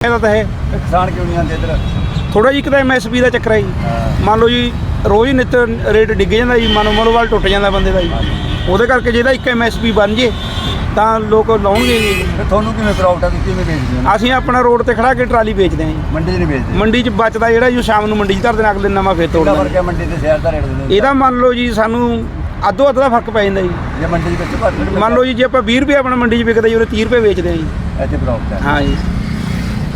ਇਹਦਾ ਤਾਂ ਹੈ ਕਿਸਾਨ ਕਿਉਂ ਨਹੀਂ ਆਉਂਦੇ ਇੱਧਰ? ਥੋੜਾ ਜਿਹਾ ਇੱਕ ਤਾਂ ਐਮਐਸਪੀ ਦਾ ਚੱਕਰ ਹੈ ਜੀ। ਮੰਨ ਲਓ ਜੀ ਰੋਜ਼ ਹੀ ਨਿੱਤ ਰੇਟ ਡਿੱਗ ਜਾਂਦਾ ਜੀ ਮਨ ਮਨੋਬਲ ਟੁੱਟ ਜਾਂਦਾ ਬੰਦੇ ਦਾ ਜੀ। ਉਹਦੇ ਕਰਕੇ ਜਿਹਦਾ ਇੱਕ ਐਮਐਸਪੀ ਬਣ ਜੇ ਤਾਂ ਲੋਕ ਲਾਉਣਗੇ ਜੀ। ਫਿਰ ਤੁਹਾਨੂੰ ਕਿਵੇਂ ਪ੍ਰਾਊਟ ਆ? ਤੁਸੀਂ ਕਿਵੇਂ ਵੇਚਦੇ ਹੋ? ਅਸੀਂ ਆਪਣਾ ਰੋਡ ਤੇ ਖੜਾ ਕੇ ਟਰਾਲੀ ਵੇਚਦੇ ਹਾਂ ਜੀ। ਮੰਡੀ 'ਚ ਨਹੀਂ ਵੇਚਦੇ? ਮੰਡੀ 'ਚ ਬਚਦਾ ਜਿਹੜਾ ਜੀ ਸ਼ਾਮ ਨੂੰ ਮੰਡੀ 'ਚ ਧਰ ਦੇਣਾ ਅਗਲੇ ਦਿਨ ਨਵਾਂ ਫੇਰ ਤੋੜ ਕਿੰਨਾ ਦੇਣਾ ਫ਼ਰਕ ਹੈ ਮੰਡੀ ਤੇ ਸ਼ਹਿਰ ਦਾ ਰੇਟ ਦੇ ਇਹਦਾ ਮੰਨ ਲਓ ਜੀ ਸਾਨੂੰ ਅੱਧੋ ਅੱਧ ਦਾ ਫ਼ਰਕ ਪੈ ਜਾਂਦਾ ਜੀ। ਜੇ ਮੰਡੀ ਦੇ ਵਿੱਚ ਘੱਟ ਮੰਨ ਲਓ ਜੀ ਜੇ ਆਪਾਂ 20 ਰੁਪਏ ਆਪਣਾ ਮੰਡੀ 'ਚ ਵਿਕਦਾ ਜੀ ਉਹਨੇ 30 ਰੁਪਏ ਵੇਚਦੇ ਹਾਂ ਜੀ। ਇੱਥੇ ਪ੍ਰਾਊਟ ਹੈ। ਹਾਂ ਜੀ।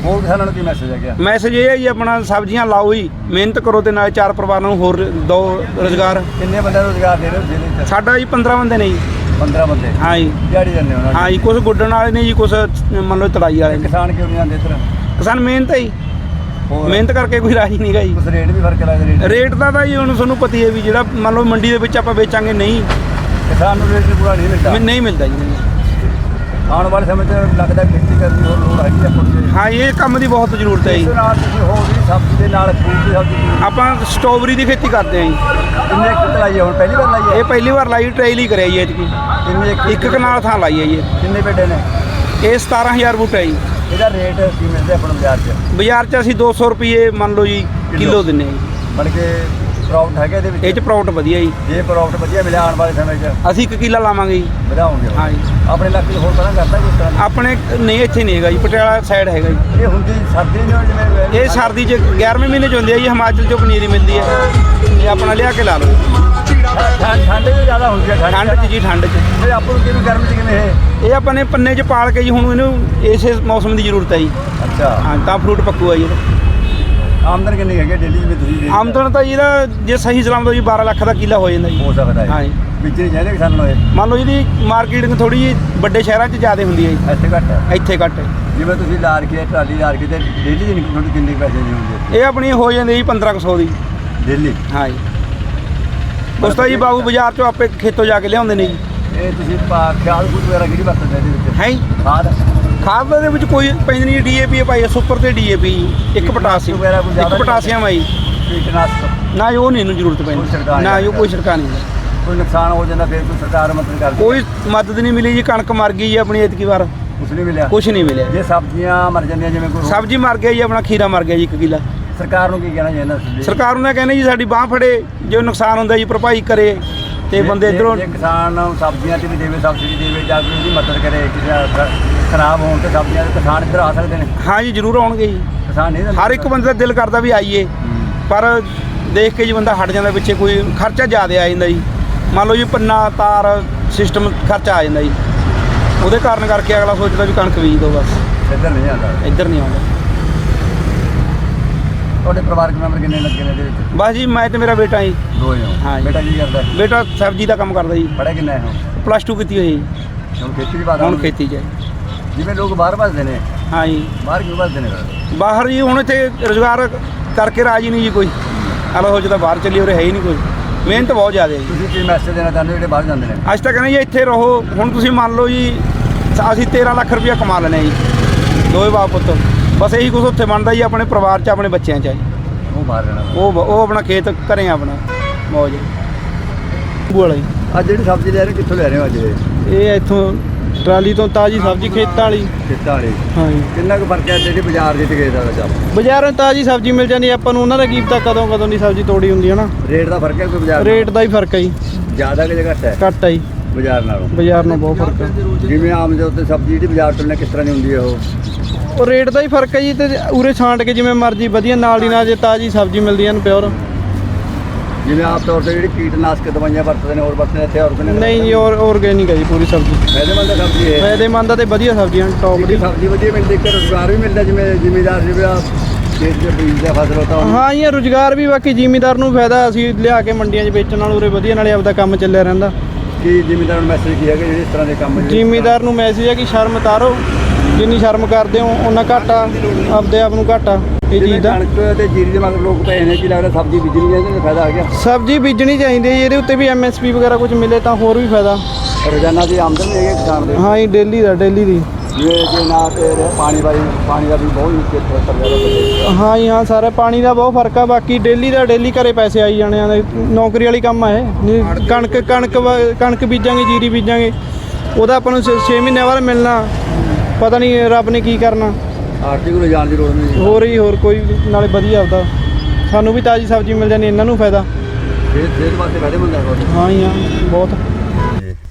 ਹੋਰ ਕਿਸਾਨਾਂ ਨੂੰ ਕੀ ਮੈਸੇਜ ਹੈ ਗਿਆ ਮੈਸੇਜ ਇਹ ਹੈ ਜੀ ਆਪਣਾ ਸਬਜ਼ੀਆਂ ਲਾਓ ਜੀ ਮਿਹਨਤ ਕਰੋ ਤੇ ਨਾਲ ਚਾਰ ਪਰਿਵਾਰਾਂ ਨੂੰ ਹੋਰ ਦਿਓ ਰੋਜ਼ਗਾਰ। ਕਿੰਨੇ ਬੰਦੇ ਰੋਜ਼ਗਾਰ ਦੇ ਰਹੇ ਹੋ ਜ਼ਿਲ੍ਹੇ 'ਚ ਸਾਡਾ ਜੀ 15 ਬੰਦੇ ਨੇ ਜੀ। 15 ਬੰਦੇ? ਹਾਂ ਜੀ। ਦਿਹਾੜੀ ਦਿੰਦੇ ਉਹਨਾਂ ਹਾਂ ਜੀ ਕੁਝ ਗੁੱਡਣ ਵਾਲੇ ਨੇ ਜੀ ਕੁਝ ਮੰਨ ਲਓ ਤੜਾਈ ਵਾਲੇ ਨੇ। ਕਿਸਾਨ ਕਿਉਂ ਨਹੀਂ ਆਉਂਦੇ ਇੱਧਰ? ਕਿਸਾਨ ਮਿਹਨਤ ਹੈ ਜੀ। ਹੋਰ? ਮਿਹਨਤ ਕਰਕੇ ਕੋਈ ਰਾਜੀ ਨਹੀਂਗਾ ਜੀ। ਉਸ ਰੇਟ ਵੀ ਫ਼ਰਕ ਲੱਗਦਾ ਰੇਟ ਰੇਟ ਦਾ ਤਾਂ ਜੀ ਹੁਣ ਤੁਹਾਨੂੰ ਪਤਾ ਹੀ ਹੈ ਵੀ ਜਿਹੜਾ ਮੰਨ ਲਓ ਮੰਡੀ ਦੇ ਵਿੱਚ ਆਪਾਂ ਵੇਚਾਂਗੇ ਨਹੀਂ। ਕਿਸਾਨ ਨੂੰ ਰੇਟ ਪੂਰਾ ਨਹੀਂ ਮਿਲਦਾ? ਨਹੀਂ ਮਿਲਦਾ ਜੀ। ਆਉਣ ਵਾਲੇ ਸਮੇਂ 'ਚ ਲੱਗਦਾ ਖੇਤੀ ਕਰਨ ਦੀ ਹੋਰ ਲੋੜ ਹੈਗੀ ਆ ਨੂੰ ਹਾਂ ਇਹ ਕੰਮ ਦੀ ਬਹੁਤ ਜ਼ਰੂਰਤ ਹੈ ਇਸ ਜੀ ਨਾਲ ਤੁਸੀਂ ਹੋਰ ਵੀ ਸਬਜ਼ੀ ਦੇ ਨਾਲ ਫਰੂਟ ਦੀ ਸਬਜ਼ੀ ਆਪਾਂ ਸਟ੍ਰਾਬੇਰੀ ਦੀ ਖੇਤੀ ਕਰਦੇ ਹਾਂ ਜੀ। ਕਿੰਨੇ ਏਕੜ ਲਾਈ ਹੁਣ ਪਹਿਲੀ ਵਾਰ ਲਾਈ ਹੈ ਇਹ ਪਹਿਲੀ ਵਾਰ ਲਾਈ ਟ੍ਰਾਇਲ ਹੀ ਕਰਿਆ ਜੀ ਐਤਕੀ ਕਿੰਨੇ ਇੱਕ ਕਨਾਲ ਥਾਂ ਲਾਈ ਹੈ ਜੀ। ਕਿੰਨੇ ਬੇਟੇ ਨੇ? ਇਹ 17000 ਬੂਟਾ ਜੀ। ਇਹਦਾ ਰੇਟ ਕੀ ਮਿਲਦਾ ਆਪਾਂ ਨੂੰ ਬਾਜ਼ਾਰ 'ਚ? ਬਾਜ਼ਾਰ 'ਚ ਅਸੀਂ 200 ਰੁਪਏ ਮੰਨ ਲਓ ਜੀ ਕਿਲੋ ਦਿੰਨੇ ਜੀ। ਬਣ ਕੇ ਪ੍ਰੋਫਿਟ ਹੈਗਾ ਇਹਦੇ ਇਹ ਵਿੱਚ 'ਚ ਪ੍ਰੋਫਿਟ ਵਧੀਆ ਜੀ। ਜੇ ਪ੍ਰੋਫਿਟ ਵਧੀਆ ਮਿਲਿਆ ਆਉਣ ਵਾਲੇ ਸਮੇਂ 'ਚ ਅਸੀਂ 1 ਕਿੱਲਾ ਲਾਵਾਂਗੇ ਜੀ। ਵਧਾਉਂਗੇ ਹਾਂ ਜੀ। ਆਪਣੇ ਇਲਾਕੇ 'ਚ ਹੋਰ ਤਰ੍ਹਾਂ ਕਰਦਾ ਕੋਈ ਤਰ੍ਹਾਂ? ਆਪਣੇ ਨਹੀਂ ਇੱਥੇ ਨਹੀਂ ਹੈਗਾ ਜੀ ਪਟਿਆਲਾ ਸਾਈਡ ਹੈਗਾ ਜੀ। ਇਹ ਹੁੰਦੀ ਸਰਦੀ ਨੂੰ ਜਿਵੇਂ ਇਹ ਸਰਦੀ 'ਚ 11ਵੇਂ ਮਹੀਨੇ 'ਚ ਹੁੰਦੀ ਹੈ ਜੀ ਹਿਮਾਚਲ 'ਚੋਂ ਪਨੀਰੀ ਮਿਲਦੀ ਹੈ। ਇਹ ਆਪਣਾ ਲਿਆ ਕੇ ਲਾ ਲਓ। ਠੰਡ ਠੰਡ ਵੀ ਜ਼ਿਆਦਾ ਹੁੰਦੀ ਹੈ ਠੰਡ 'ਚ ਜੀ ਠੰਡ 'ਚ। ਇਹ ਆਪਾਂ ਨੂੰ ਕਿਵੇਂ ਗਰਮ 'ਚ ਕਿਵੇਂ ਇਹ? ਇਹ ਆਪਾਂ ਨੇ ਪੰਨੇ 'ਚ ਪਾਲ ਕੇ ਜੀ ਹੁਣ ਇਹਨੂੰ ਇਸੇ ਮੌਸਮ ਦੀ ਜ਼ਰੂਰਤ ਹੈ ਜੀ। ਅੱਛਾ। ਹਾਂ ਤਾਂ ਫਰੂਟ ਪੱਕੂਗਾ ਜੀ ਇਹਦਾ। ਆਮਦਨ ਕਿੰਨੀ ਹੈਗੀ ਡੇਲੀ ਜਿਵੇਂ ਤੁਸੀਂ ਦੇਖਦੇ? ਆਮਦਨ ਤਾਂ ਜੀ ਇਹਦਾ ਜੇ ਸਹੀ ਸਲਾਮਤ ਜੀ 12 ਲੱਖ ਦਾ ਕਿੱਲਾ ਹੋ ਜਾਂਦਾ ਜੀ। ਹੋ ਸਕਦਾ ਹੈ। ਹਾਂ ਜੀ ਵਿੱਚ ਨਹੀਂ ਚਾਹੀਦੇ ਕਿਸਾਨ ਨੂੰ ਇਹ ਮੰਨ ਲਓ ਇਹਦੀ ਮਾਰਕੀਟਿੰਗ ਥੋੜੀ ਜੀ ਵੱਡੇ ਸ਼ਹਿਰਾਂ 'ਚ ਜ਼ਿਆਦਾ ਹੁੰਦੀ ਹੈ ਜੀ। ਇੱਥੇ ਘੱਟ ਹੈ? ਇੱਥੇ ਘੱਟ ਹੈ। ਜਿਵੇਂ ਤੁਸੀਂ ਲਾ ਰਖੀ ਹੈ ਟਰਾਲੀ ਲਾ ਰਖੀ ਤੇ ਡੇਲੀ ਦੀ ਕਿੰਨੇ ਪੈਸੇ ਦੀ ਹੁੰਦੀ ਇਹ ਆਪਣੀ ਹੋ ਜਾਂਦੀ ਜੀ 1500 ਦੀ। ਡੇਲੀ ਹਾਂ ਜੀ ਉਸ ਤਾਂ ਜੀ ਬਾਬੂ ਬਾਜ਼ਾਰ 'ਚੋਂ ਆਪੇ ਖੇਤੋਂ ਜਾ ਕੇ ਲਿਆਉਂਦੇ ਨੇ ਜੀ। ਇਹ ਤੁਸੀਂ ਪਾ- ਖਿਆਲ ਫੂਡ ਵਗੈਰਾ ਕਿਹੜੀ ਵਰਤਦੇ ਇਹਦੇ ਵਿੱਚ? ਹੈ ਜੀ। ਖਾਦ? ਖਾਦ ਦੇ ਵਿੱਚ ਕੋਈ ਪੈਂਦੀ ਨਹੀਂ ਡੀਏਪੀ ਪਾਈ ਸੁਪਰ ਤੇ ਡੀਏਪੀ ਇੱਕ ਪੋਟਾਸੀਅਮ ਵਗੈਰਾ ਕੋਈ ਇੱਕ ਪੋਟਾਸੀਅਮ ਆਈ ਕੀਟਨਾਸ਼ਕ। ਨਾ ਉਹ ਨਹੀਂ ਇਹਨੂੰ ਜ਼ਰੂਰਤ ਪੈਂਦੀ। ਨਾ ਉਹ ਕੋਈ ਛਿੜਕਾ ਨਹੀਂ। ਕੋਈ ਨੁਕਸਾਨ ਹੋ ਜਾਂਦਾ ਫਿਰ ਕੋਈ ਸਰਕਾਰ ਮਦਦ ਕਰਦੀ। ਕੋਈ ਮਦਦ ਨਹੀਂ ਮਿਲੀ ਜੀ ਕਣਕ ਮਰ ਗਈ ਜੀ ਆਪਣੀ ਇਤਕੀ ਵਾਰ। ਕੁਛ ਨਹੀਂ ਮਿਲਿਆ। ਕੁਝ ਨਹੀਂ ਮਿਲਿਆ। ਜੇ ਸਬਜ਼ੀਆਂ ਮਰ ਜਾਂਦੀਆਂ ਜਿਵੇਂ ਕੋਈ ਸਬਜ਼ੀ ਮਰ ਗਿਆ ਜੀ ਆਪਣਾ ਖੀਰਾ ਮਰ ਗਿਆ ਜੀ ਇੱਕ ਕਿੱਲਾ। ਸਰਕਾਰ ਨੂੰ ਕੀ ਕਹਿਣਾ ਚਾਹੀਦਾ? ਸਰਕਾਰ ਨੂੰ ਕਹਿੰਦੇ ਜੀ ਸਾਡੀ ਬਾਹ ਫੜੇ ਜੋ ਨੁਕਸਾਨ ਹੁੰਦਾ ਜੀ ਭਰਪਾਈ ਕਰੇ। ਤੇ ਬੰਦੇ ਇਧਰੋਂ ਜੇ ਕਿਸਾਨ ਸਬਜ਼ੀਆਂ ਤੇ ਵੀ ਦੇਵੇ ਸਬਸਿਡੀ ਦੇਵੇ ਜਾਂ ਕੋਈ ਉਹਦੀ ਮਦਦ ਕਰੇ ਕਿਸੇ ਖਰਾਬ ਹੋਣ ਤੇ ਸਬਜ਼ੀਆਂ ਦੇ ਕਿਸਾਨ ਇੱਧਰ ਆ ਸਕਦੇ ਨੇ। ਹਾਂ ਜੀ ਜ਼ਰੂਰ ਆਉਣਗੇ ਜੀ। ਕਿਸਾਨ ਨਹੀਂ ਹਰ ਇੱਕ ਬੰਦੇ ਦਾ ਦਿਲ ਕਰਦਾ ਵੀ ਆਈਏ ਪਰ ਦੇਖ ਕੇ ਜੀ ਬੰਦਾ ਹਟ ਜਾਂਦਾ ਪਿੱਛੇ ਕੋਈ ਖਰਚਾ ਜ਼ਿਆਦਾ ਆ ਜਾਂਦਾ ਜੀ। ਮੰਨ ਲਓ ਜੀ ਪੰਨਾ ਤਾਰ ਸਿਸਟਮ ਖਰਚਾ ਆ ਜਾਂਦਾ ਜੀ। ਉਹਦੇ ਕਾਰਨ ਕਰਕੇ ਅਗਲਾ ਸੋਚਦਾ ਵੀ ਕਣਕ ਬੀਜ ਦੋ ਬਸ। ਇੱਧਰ ਨਹੀਂ ਆਉਂਦਾ। ਇੱਧਰ ਨਹੀਂ ਆਉਂਦਾ। ਤੁਹਾਡੇ ਪਰਿਵਾਰਕ ਮੈਂਬਰ ਕਿੰਨੇ ਲੱਗੇ ਨੇ ਇਹਦੇ ਵਿੱਚ? ਬਸ ਜੀ ਮੈਂ ਤੇ ਮੇਰਾ ਬੇਟਾ ਜੀ। ਦੋ ਹੀ। ਹੋ ਹਾਂ ਜੀ। ਬੇਟਾ ਕੀ ਕਰਦਾ? ਹੈ? ਬੇਟਾ ਸਬਜ਼ੀ ਦਾ ਕੰਮ ਕਰਦਾ ਜੀ। ਪੜ੍ਹੇ ਕਿੰਨਾ ਹੈ ਪਲੱਸ 2 ਕੀਤੀ ਹੋਈ ਜੀ। ਹੁਣ ਖੇਤੀ ਦੀ ਬਾਤ ਹੁਣ ਆਉਂਦੀ। ਖੇਤੀ 'ਚ ਹੈ। ਜਿਵੇਂ ਲੋਕ ਬਾਹਰ ਭੱਜਦੇ ਨੇ ਹਾਂ ਜੀ। ਬਾਹਰ ਕਿਉਂ ਭੱਜਦੇ ਨੇ ਫਿਰ? ਬਾਹਰ ਜੀ ਹੁਣ ਇੱਥੇ ਰੋਜ਼ਗਾਰ ਕਰਕੇ ਰਾਜੀ ਨਹੀਂ ਜੀ ਕੋਈ। ਹਲੋ ਹੋ ਤਾਂ ਬਾਹਰ ਚੱਲੀ ਉਰੇ ਹੈ ਹੀ ਨਹੀਂ ਕੋਈ। ਮਿਹਨਤ ਬਹੁਤ ਜ਼ਿਆਦਾ ਹੈ ਜੀ। ਤੁਸੀਂ ਕੀ ਮੈਸੇਜ ਦੇਣਾ ਚਾਹੁੰਦੇ ਹੋ ਜਿਹੜੇ ਬਾਹਰ ਜਾਂਦੇ ਨੇ? ਅੱਜ ਤੱਕ ਕਹਿੰਦੇ ਜੀ ਇੱਥੇ ਰਹੋ। ਹੁਣ ਤੁਸੀਂ ਮੰਨ ਲਓ ਜੀ ਅਸੀਂ 13 ਲੱਖ ਰੁਪਇਆ ਕਮਾ ਲੈਣੇ ਜੀ। ਦੋਵੇਂ ਬਾਪ ਪੁੱਤ। ਬਸ ਇਹੀ ਕੁਝ ਉੱਥੇ ਬਣਦਾ ਜੀ ਆਪਣੇ ਪਰਿਵਾਰ 'ਚ ਆਪਣੇ ਬੱਚਿਆਂ 'ਚ ਹੈ ਉਹ ਬਾਹਰ ਰਹਿਣਾ ਉਹ ਉਹ ਆਪਣਾ ਖੇਤ ਘਰੇ ਆਪਣਾ ਮੌਜ ਬੋਲਾ ਜੀ। ਅੱਜ ਜਿਹੜੀ ਸਬਜ਼ੀ ਲੈ ਰਹੇ ਹੋ, ਕਿੱਥੋਂ ਲੈ ਰਹੇ ਹੋ ਅੱਜ ਇਹ? ਇਹ ਇੱਥੋਂ ਟਰਾਲੀ ਤੋਂ ਤਾਜੀ ਸਬਜ਼ੀ ਖੇਤਾਂ ਵਾਲੀ। ਖੇਤਾਂ ਵਾਲੀ। ਹਾਂ ਜੀ। ਕਿੰਨਾ ਕੁ ਫ਼ਰਕ ਹੈ ਜਿਹੜੀ ਬਾਜ਼ਾਰ ਦੇ ਤੇ ਗਏ ਦਾ ਚੱਲ ਬਾਜ਼ਾਰੋਂ ਤਾਜੀ ਸਬਜ਼ੀ ਮਿਲ ਜਾਂਦੀ ਆਪਾਂ ਨੂੰ ਉਹਨਾਂ ਦਾ ਕੀ ਪਤਾ ਕਦੋਂ ਕਦੋਂ ਦੀ ਸਬਜ਼ੀ ਤੋੜੀ ਹੁੰਦੀ ਹੈ ਨਾ। ਰੇਟ ਦਾ ਫ਼ਰਕ ਹੈ ਕੋਈ ਬਾਜ਼ਾਰ ਰੇਟ ਦਾ ਹੀ ਫ਼ਰਕ ਹੈ ਜੀ। ਜ਼ਿਆਦਾ ਕਿ ਘੱਟ ਹੈ? ਘੱਟ ਹੈ ਜੀ। ਬਾਜ਼ਾਰ ਨਾਲੋਂ। ਬਾਜ਼ਾਰ ਨਾਲ ਬਹੁਤ ਫ਼ਰਕ ਹੈ ਜਿਵੇਂ ਆਮ ਜੋ ਤੇ ਸਬਜ਼ੀ ਜਿਹੜੀ ਬਾਜ਼ਾਰ ਤੋਂ ਲੈਂਦੇ ਕਿਸ ਤਰ੍ਹਾਂ ਦੀ ਹੁੰਦੀ ਹੈ ਉਹ? ਉਹ ਰੇਟ ਦਾ ਹੀ ਫ਼ਰਕ ਹੈ ਜੀ ਤੇ ਉਰੇ ਛਾਂਟ ਕੇ ਜਿਵੇਂ ਮਰਜ਼ੀ ਵਧੀਆ ਨਾਲ ਦੀ ਨਾਲ ਜੇ ਤਾਜੀ ਸਬਜ਼ੀ ਮਿਲਦੀ ਹੈ ਨਾ ਪਿਓਰ। ਜਿਵੇਂ ਆਪ ਤੌਰ ਤੇ ਜਿਹੜੀ ਕੀਟਨਾਸ਼ਕ ਦਵਾਈਆਂ ਵਰਤਦੇ ਨੇ ਹੋਰ ਵਰਤਦੇ ਨੇ ਇੱਥੇ ਆਰਗੈਨਿਕ ਨਹੀਂ ਜੀ ਔਰ ਆਰਗੇਨਿਕ ਹੈ ਜੀ ਪੂਰੀ ਸਬਜ਼ੀ। ਫਾਇਦੇਮੰਦ ਹੈ ਸਬਜ਼ੀ ਇਹ ਫਾਇਦੇਮੰਦ ਆ ਤੇ ਵਧੀਆ ਸਬਜ਼ੀਆਂ ਟੌਪ ਦੀ। ਸਬਜ਼ੀ ਵਧੀਆ ਮਿਲਦੀ ਇੱਕ ਰੋਜ਼ਗਾਰ ਵੀ ਮਿਲਦਾ ਜਿਵੇਂ ਜ਼ਿਮੀਦਾਰ ਜਿਵੇਂ ਆ ਖੇਤ ਦੇ ਬੀਜ ਦਾ ਫਸਲ ਹੁੰਦਾ ਹਾਂ ਇਹ ਰੁਜ਼ਗਾਰ ਵੀ ਬਾਕੀ ਜ਼ਿਮੀਦਾਰ ਨੂੰ ਫਾਇਦਾ ਅਸੀਂ ਲਿਆ ਕੇ ਮੰਡੀਆਂ 'ਚ ਵੇਚਣ ਨਾਲ ਉਰੇ ਵਧੀਆ ਨਾਲੇ ਆਪਦਾ ਕੰਮ ਚੱਲਿਆ ਰਹਿੰਦਾ। ਕੀ ਜ਼ਿਮੀਦਾਰ ਨੂੰ ਮੈਸੇਜ ਕੀ ਹੈਗਾ ਜਿਹੜੇ ਇਸ ਤਰ੍ਹਾਂ ਦੇ ਕੰਮ ਜ਼ਿਮੀਦਾਰ ਨੂੰ ਮੈਸੇਜ ਹੈ ਕਿ ਸ਼ਰਮ ਤਾਰੋ ਜਿੰਨੀ ਸ਼ਰਮ ਕਰਦੇ ਹੋ ਉਹਨਾਂ ਘਾਟਾ ਆਪਦੇ ਆਪ ਨੂੰ ਘਾਟਾ ਇਹ ਚੀਜ਼ ਦਾ। ਕਣਕ ਤੇ ਜੀਰੀ ਦੇ ਮਗਰ ਲੋਕ ਪਏ ਨੇ ਕੀ ਲੱਗਦਾ ਸਬਜ਼ੀ ਬੀਜਣੀ ਹੈ ਇਹਦੇ ਫਾਇਦਾ ਆ ਗਿਆ? ਸਬਜ਼ੀ ਬੀਜਣੀ ਚਾਹੀਦੀ ਹੈ ਜੀ, ਇਹਦੇ ਉੱਤੇ ਵੀ ਐਮਐਸਪੀ ਵਗੈਰਾ ਕੁਝ ਮਿਲੇ ਤਾਂ ਹੋਰ ਵੀ ਫਾਇਦਾ। ਰੋਜ਼ਾਨਾ ਦੀ ਆਮਦਨ ਹੈਗੀ ਕਿਸਾਨ ਦੇ? ਹਾਂ ਜੀ ਡੇਲੀ ਦਾ ਡੇਲੀ ਦੀ। ਜਿਵੇਂ ਜੇ ਨਾ ਤੇ ਪਾਣੀ ਵਾਲੀ ਪਾਣੀ ਦਾ ਵੀ ਬਹੁਤ ਹੀ ਖੇਤਰ ਜ਼ਿਆਦਾ ਹਾਂ ਜੀ ਹਾਂ ਸਾਰਾ ਪਾਣੀ ਦਾ ਬਹੁਤ ਫ਼ਰਕ ਆ ਬਾਕੀ ਡੇਲੀ ਦਾ ਡੇਲੀ ਘਰੇ ਪੈਸੇ ਆਈ ਜਾਣੇ ਆ ਨੌਕਰੀ ਵਾਲੀ ਕੰਮ ਆ ਇਹ। ਕਣਕ ਕਣਕ ਕਣਕ ਬੀਜਾਂਗੇ ਜੀਰੀ ਬੀਜਾਂਗੇ ਉਹਦਾ ਆਪਾਂ ਨੂੰ 6 ਮਹੀਨਿਆਂ ਬਾਅਦ ਮਿਲਣਾ। ਪਤਾ ਨਹੀਂ ਰੱਬ ਨੇ ਕੀ ਕਰਨਾ। ਕੋਲ ਜਾਣ ਦੀ ਲੋੜ ਨਹੀਂ ਹੋਰ ਹੀ ਹੋਰ ਕੋਈ ਨਾਲੇ ਵਧੀਆ ਆਪਦਾ। ਸਾਨੂੰ ਵੀ ਤਾਜ਼ੀ ਸਬਜ਼ੀ ਮਿਲ ਜਾਂਦੀ ਇਹਨਾਂ ਨੂੰ ਫਾਇਦਾ। ਸਿਹਤ ਸਿਹਤ ਵਾਸਤੇ ਫਾਇਦੇਮੰਦ ਹੈ ਬਹੁਤ ਹਾਂ ਹੀ ਆ ਬਹੁਤ।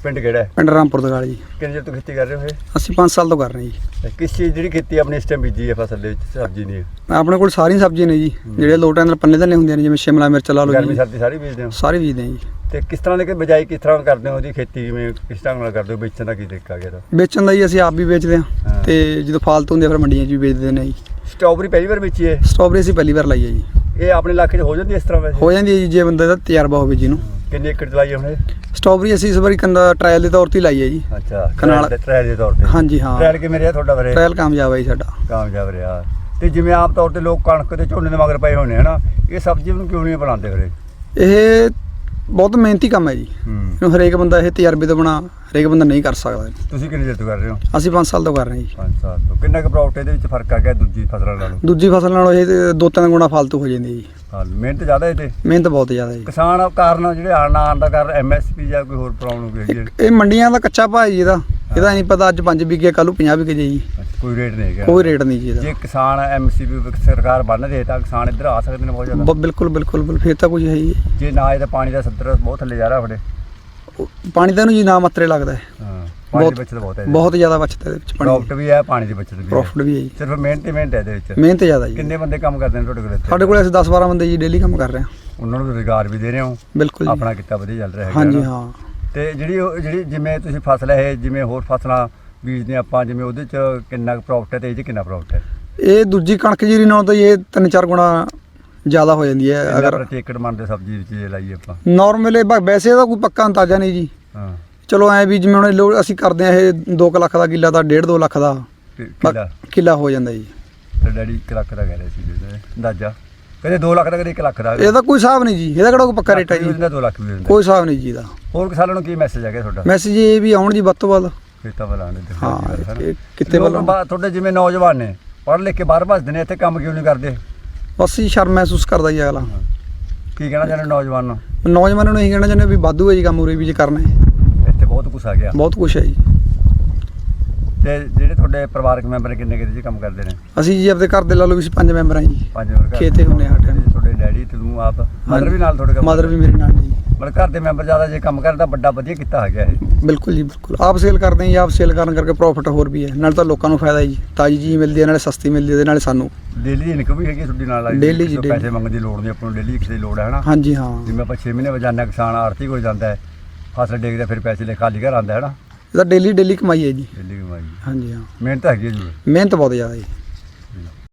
ਪਿੰਡ ਕਿਹੜਾ ਹੈ? ਪਿੰਡ ਰਾਮਪੁਰ ਦਗਾਲ ਜੀ ਕਿੰਨੇ ਚਿਰ ਤੋਂ ਖੇਤੀ ਕਰ ਰਹੇ ਹੋ ਇਹ? ਅਸੀਂ 5 ਸਾਲ ਤੋਂ ਕਰ ਰਹੇ ਜੀ। ਤੇ ਕਿਸ ਚੀਜ਼ ਜਿਹੜੀ ਖੇਤੀ ਆਪਣੀ ਇਸ ਟਾਈਮ ਬੀਜੀ ਹੈ ਫਸਲ ਦੇ ਵਿੱਚ ਸਬਜ਼ੀ ਦੀ? ਆਪਣੇ ਕੋਲ ਸਾਰੀਆਂ ਸਬਜ਼ੀਆਂ ਨੇ ਜੀ ਜਿਹੜੇ ਲੋਟਾਂ ਟਾਈਮ ਨਾਲ ਪੰਨੇ ਧੰਨੇ ਹੁੰਦੀਆਂ ਨੇ ਜਿਵੇਂ ਸ਼ਿਮਲਾ ਮਿਰਚ ਲਾ ਲਓ ਗਰਮੀ ਜੀ ਸਰਦੀ ਸਾਰੀ ਬੀਜਦੇ ਹੋ? ਸਾਰੇ ਬੀਜਦੇ ਆ ਜੀ। ਤੇ ਕਿਸ ਤਰ੍ਹਾਂ ਦੇ ਕਿ ਬਜਾਈ ਕਿਸ ਤਰ੍ਹਾਂ ਕਰਦੇ ਹੋ ਉਹਦੀ ਖੇਤੀ ਕਿਵੇਂ ਕਿਸ ਤਰ੍ਹਾਂ ਨਾਲ ਕਰਦੇ ਹੋ ਵੇਚਣ ਦਾ ਕੀ ਤਰੀਕਾ ਗਿਆ ਵੇਚਣ ਦਾ ਜੀ ਅਸੀਂ ਆਪ ਵੀ ਵੇਚਦੇ ਹਾਂ। ਹਾਂ। ਤੇ ਜਦੋਂ ਫਾਲਤੂ ਹੁੰਦੇ ਆ ਫਿਰ ਮੰਡੀਆਂ 'ਚ ਵੀ ਵੇਚਦੇ ਨੇ ਜੀ। ਸਟ੍ਰਾਬੇਰੀ ਪਹਿਲੀ ਵਾਰ ਵੇਚੀ ਹੈ? ਸਟ੍ਰਾਬੇਰੀ ਅਸੀਂ ਪਹਿਲੀ ਵਾਰ ਲਾਈ ਹੈ ਜੀ। ਇਹ ਆਪਣੇ ਇਲਾਕੇ 'ਚ ਹੋ ਜਾਂਦੀ ਹੈ ਇਸ ਤਰ੍ਹਾਂ ਵੈਸੇ? ਹੋ ਜਾਂਦੀ ਹੈ ਜੀ ਜੇ ਬੰਦੇ ਦਾ ਤਜਰਬਾ ਹੋਵੇ ਜੀ ਨੂੰ। ਕਿੰਨੇ ਏਕੜ 'ਚ ਲਾਈ ਹੁਣ? ਸਟ੍ਰਾਬੇਰੀ ਅਸੀਂ ਇਸ ਵਾਰੀ ਕੰਦਾ ਟ੍ਰਾਇਲ ਦੇ ਤੌਰ ਤੇ ਹੀ ਲਾਈ ਹੈ ਜੀ। ਅੱਛਾ ਕਨਾਲ- ਦੇ- ਟ੍ਰਾਇਲ ਦੇ ਤੌਰ ਤੇ। ਹਾਂਜੀ ਹਾਂ। ਟ੍ਰਾਇਲ ਕਿਵੇਂ ਰਿਹਾ ਤੁਹਾਡਾ ਵੀਰੇ? ਟ੍ਰਾਇਲ ਕਾਮਯਾਬ ਹੈ ਜੀ ਸਾਡਾ। ਕਾਮਯਾਬ ਰਿਹਾ। ਤੇ ਜਿਵੇਂ ਆਮ ਤੌਰ ਤੇ ਲੋਕ ਕਣਕ ਤੇ ਝੋਨੇ ਦੇ ਮਗਰ ਪਏ ਹੋਣੇ ਹਨਾ ਇਹ ਸਬਜ਼ੀ ਨੂੰ ਕਿਉਂ ਨਹੀਂ ਬਣਾਉਂਦੇ ਵੀਰੇ? ਇਹ ਬਹੁਤ ਮਿਹਨਤੀ ਕੰਮ ਹੈ ਜੀ। ਹੂੰ। ਇਹਨੂੰ ਹਰੇਕ ਬੰਦਾ ਇਹ ਤਜਰਬੇ ਤੋਂ ਬਣਾ ਹਰੇਕ ਬੰਦਾ ਨਹੀਂ ਕਰ ਸਕਦਾ। ਤੁਸੀਂ ਕਿੰਨੇ ਚਿਰ ਤੋਂ ਕਰ ਰਹੇ ਹੋ? ਅਸੀਂ 5 ਸਾਲ ਤੋਂ ਕਰ ਰਹੇ ਹਾਂ ਜੀ। 5 ਸਾਲ ਤੋਂ। ਕਿੰਨਾ ਕੁ ਪ੍ਰੋਫਿਟ ਇਹਦੇ ਵਿੱਚ ਫ਼ਰਕ ਆ ਗਿਆ ਦੂਜੀ ਫਸਲਾਂ ਨਾਲੋਂ? ਦੂਜੀ ਫਸਲ ਨਾਲੋਂ ਇਹ ਤੇ ਦੋ ਤਿੰਨ ਗੁਣਾ ਫਾਲਤੂ ਹੋ ਜਾਂਦੀ ਹੈ ਜੀ। ਹਾਂ ਮਿਹਨਤ ਜ਼ਿਆਦਾ ਇਹ ਤੇ? ਮਿਹਨਤ ਬਹੁਤ ਜ਼ਿਆਦਾ ਜੀ। ਕਿਸਾਨ ਕਾਰਨ ਜਿਹੜੇ ਆਣ ਆਣ ਦਾ ਕਾਰਨ ਐਮਐਸਪੀ ਜਾਂ ਕੋਈ ਹੋਰ ਪ੍ਰੋਬਲਮ ਹੈਗੀ ਹੈ? ਇਹ ਮੰਡੀਆਂ ਦਾ ਕੱਚਾ ਭਾਅ ਜੀ ਇਹਦਾ। ਇਹਦਾ ਨਹੀਂ ਪਤਾ ਅੱਜ 5 ਵਿਕੇ ਕੱਲ ਨੂੰ 50 ਵਿਕੇ ਜੀ ਕੋਈ ਰੇਟ ਨਹੀਂ ਹੈਗਾ। ਕੋਈ ਰੇਟ ਨਹੀਂ ਜੀ ਇਹਦਾ। ਜੇ ਕਿਸਾਨ ਐਮਸੀਪੀ ਸਰਕਾਰ ਬੰਨ ਦੇ ਤਾਂ ਕਿਸਾਨ ਇੱਧਰ ਆ ਸਕਦੇ ਨੇ ਬਹੁਤ ਜ਼ਿਆਦਾ। ਬਿਲਕੁਲ ਬਿਲਕੁਲ ਫਿਰ ਤਾਂ ਕੁਝ ਹੈ ਹੀ। ਜੇ ਨਾ ਇਹ ਤਾਂ ਪਾਣੀ ਦਾ ਸੱਤਰ ਬਹੁਤ ਥੱਲੇ ਜਾ ਰਿਹਾ ਉਹ ਪਾਣੀ ਦਾ ਇਹਨੂੰ ਜੀ ਨਾ ਮਾਤਰੇ ਲੱਗਦਾ ਹੈ। ਹਾਂ ਪਾਣੀ ਬਹੁਤ ਬਚਤ ਬਹੁਤ ਹੈ ਬਹੁਤ ਜ਼ਿਆਦਾ ਬਚਦਾ ਇਹਦੇ ਵਿੱਚ ਪਾਣੀ ਪ੍ਰੋਫਿਟ ਵੀ ਹੈ ਪਾਣੀ ਦੀ ਬਚਤ ਵੀ ਹੈ। ਪ੍ਰੋਫਿਟ ਵੀ ਹੈ ਜੀ। ਸਿਰਫ ਮਿਹਨਤ ਹੀ ਮਿਹਨਤ ਹੈ ਇਹਦੇ ਵਿੱਚ। ਮਿਹਨਤ ਜ਼ਿਆਦਾ ਜੀ। ਕਿੰਨੇ ਬੰਦੇ ਕੰਮ ਕਰਦੇ ਨੇ ਤੁਹਾਡੇ ਕੋਲ ਇੱਥੇ? ਸਾਡੇ ਕੋਲ ਅਸੀਂ 10 12 ਬੰਦੇ ਜੀ ਡੇਲੀ ਕੰਮ ਕਰ ਰਹੇ ਹਾਂ। ਉਹਨਾਂ ਨੂੰ ਰੁਜ਼ਗਾਰ ਵੀ ਦੇ ਰਹੇ ਹੋ। ਬਿਲਕੁਲ ਜੀ। ਆਪਣਾ ਕਿੱਤਾ ਵਧੀਆ ਚੱਲ ਰਿਹਾ ਹੈਗਾ ਹਾਂਜੀ ਨਾ। ਹਾਂ। ਤੇ ਜਿਹੜੀ ਉਹ- ਜਿਹੜੀ ਜਿਵੇਂ ਤੁਸੀਂ ਫਸਲ ਹੈ ਜਿਵੇਂ ਹੋਰ ਫਸਲਾਂ ਬੀਜਦੇ ਆਪਾਂ ਜਿਵੇਂ ਉਹਦੇ ਚ ਕਿੰਨਾ ਪ੍ਰੋਫਿਟ ਹੈ ਤੇ ਇਹ ਚ ਕਿੰਨਾ ਪ੍ਰੋਫਿਟ ਹੈ? ਇਹ ਦੂਜੀ ਕਣਕ ਜੀਰੀ ਨਾਲੋਂ ਤਾਂ ਇਹ ਤਿੰਨ ਚਾਰ ਗੁਣਾ ਜ਼ਿਆਦਾ ਹੋ ਜਾਂਦੀ ਹੈ ਅਗਰ ਪ੍ਰਤੀ ਏਕੜ ਮੰਨਦੇ ਸਬਜ਼ੀ ਵਿੱਚ ਇਹ ਲਾਈਏ ਆਪਾਂ। ਨਾਰਮਲ ਵੈਸੇ ਇਹਦਾ ਕੋਈ ਪੱਕਾ ਅੰਦਾਜ਼ਾ ਨਹੀਂ ਜੀ। ਹਾਂ। ਚਲੋ ਐ ਵੀ ਜਿਵੇਂ ਹੁਣ ਇਹ ਲੋ- ਅਸੀਂ ਕਰਦੇ ਆ ਇਹ 2 ਲੱਖ ਦਾ ਕਿੱਲਾ ਤਾਂ 1.5 2 ਲੱਖ ਦਾ ਕਿੱਲਾ। ਕਿੱਲਾ ਹੋ ਜਾਂਦਾ ਜੀ। ਤੇ ਡੈਡੀ 1 ਲੱਖ ਦਾ ਕਹਿ ਰਹੇ ਸੀ ਜਿਹਦੇ ਅੰਦਾਜ਼ਾ। ਕਦੇ 2 ਲੱਖ ਦਾ ਕਦੇ 1 ਲੱਖ ਦਾ। ਇਹਦਾ ਕੋਈ ਹਿਸਾਬ ਨਹੀਂ ਜੀ ਇਹਦਾ ਕਿਹੜਾ ਕੋਈ ਪੱਕਾ ਰੇਟ ਹੈ ਜੀ? 2 ਲੱਖ ਵੀ ਕੋਈ ਹਿਸਾਬ ਨਹੀਂ ਜੀ ਇਹਦਾ। ਹੋਰ ਕਿਸਾਨਾਂ ਨੂੰ ਕੀ ਮੈਸੇਜ ਹੈਗਾ ਤੁਹਾਡਾ? ਮੈਸੇਜ ਇਹ ਵੀ ਆਉਣ ਜੀ ਵੱਧ ਤੋਂ ਵੱਧ। ਖੇਤਾਂ ਵੱਲ ਆਉਣ ਦੇ ਹਾਂ ਇਹ ਕਿਤੇ ਵੱਲੋਂ ਤੁਹਾਡੇ ਜਿਵੇਂ ਨੌਜਵਾਨ ਨੇ ਪੜ੍ਹ ਲਿਖ ਕੇ ਬਾਹਰ ਭੱਜਦੇ ਨੇ ਇੱਥੇ ਕੰਮ ਕਿਉਂ ਨਹੀਂ ਕਰਦੇ? ਬਸ ਹੀ ਸ਼ਰਮ ਮਹਿਸੂਸ ਕਰਦਾ ਜੀ ਅਗਲਾ। ਕੀ ਕਹਿਣਾ ਚਾਹੁੰਦੇ ਨੌਜਵਾਨ ਨੂੰ? ਨੌਜਵਾਨਾਂ ਨੂੰ ਇਹ ਕਹਿਣਾ ਚਾਹੁੰਦੇ ਵੀ ਵਾਧੂ ਹੈ ਜੀ ਕੰਮ ਉਰੇ ਵੀ ਜੇ ਕਰਨਾ ਹੈ। ਇੱਥੇ ਬਹੁਤ ਕੁਛ ਆ ਗਿਆ। ਬਹੁਤ ਕੁਛ ਹੈ ਜੀ। ਤੇ ਜਿਹੜੇ ਤੁਹਾਡੇ ਪਰਿਵਾਰਕ ਮੈਂਬਰ ਕਿੰਨੇ ਕਿਤੇ ਜੀ ਕੰਮ ਕਰਦੇ ਨੇ? ਅਸੀਂ ਜੀ ਆਪਦੇ ਘਰ ਦੇ ਲਾ ਲਓ ਵੀ ਅਸੀਂ ਪੰਜ ਮੈਂਬਰ ਹਾਂ ਜੀ। ਪੰਜ ਵਰਗ ਖੇਤੇ ਹੁੰਨੇ ਆ ਸਾਡੇ। ਤੁਹਾਡੇ ਡੈਡੀ ਤੇ ਤੂੰ ਆਪ ਮਦਰ ਵੀ ਨਾਲ ਤੁਹਾਡੇ ਕੰਮ ਮਦਰ ਵੀ ਮੇਰੇ ਨਾਲ ਜੀ। ਮਤਲਬ ਘਰ ਦੇ ਮੈਂਬਰ ਜ਼ਿਆਦਾ ਜੇ ਕੰਮ ਕਰਨ ਤਾਂ ਵੱਡਾ ਵਧੀਆ ਕੀਤਾ ਹੈ ਗਿਆ ਇਹ। ਬਿਲਕੁਲ ਜੀ ਬਿਲਕੁਲ। ਆਪ ਸੇਲ ਕਰਦੇ ਹਾਂ ਜੀ ਆਪ ਸੇਲ ਕਰਨ ਕਰਕੇ ਪ੍ਰੋਫਿਟ ਹੋਰ ਵੀ ਹੈ। ਨਾਲ ਤਾਂ ਲੋਕਾਂ ਨੂੰ ਫਾਇਦਾ ਜੀ। ਤਾਜੀ ਚੀਜ਼ ਮਿਲਦੀ ਹੈ ਨਾਲੇ ਸਸਤੀ ਮਿਲਦੀ ਹੈ ਨਾਲੇ ਸਾਨੂੰ। ਡੇਲੀ ਇਨਕਮ ਵੀ ਹੈਗੀ ਤੁਹਾਡੀ ਨਾਲ ਜੀ, ਕਿਸੇ ਤੋਂ daily। ਪੈਸੇ ਮੰਗਣ ਦੀ ਲੋੜ ਨਹੀਂ ਆਪਾਂ ਨੂੰ ਡੇਲੀ ਕਿਸੇ ਦੀ ਲੋੜ ਹੈ ਹਨਾ? ਹਾਂਜੀ ਹਾਂ। ਜਿਵੇਂ ਆਪਾਂ 6 ਮਹੀਨੇ ਵਜਾਨਾ ਕਿਸਾਨ ਆਰਥਿਕ ਹੋ ਜਾਂਦਾ ਹੈ ਫਸਲ ਡੇਗਦਾ ਫਿਰ ਪੈਸੇ ਲੈ ਖਾਲੀ ਘਰ ਆਉਂਦਾ ਹੈ ਨਾ ਇਹਦਾ ਡੇਲੀ ਡੇਲੀ ਕਮਾਈ ਹੈ ਜੀ। ਡੇਲੀ ਕਮਾਈ। ਹਾਂਜੀ ਹਾਂ। ਮਿਹਨਤ ਹੈਗੀ ਹੈ ਜੀ। ਮਿਹਨਤ ਬਹੁਤ ਜ਼ਿਆਦਾ ਜੀ।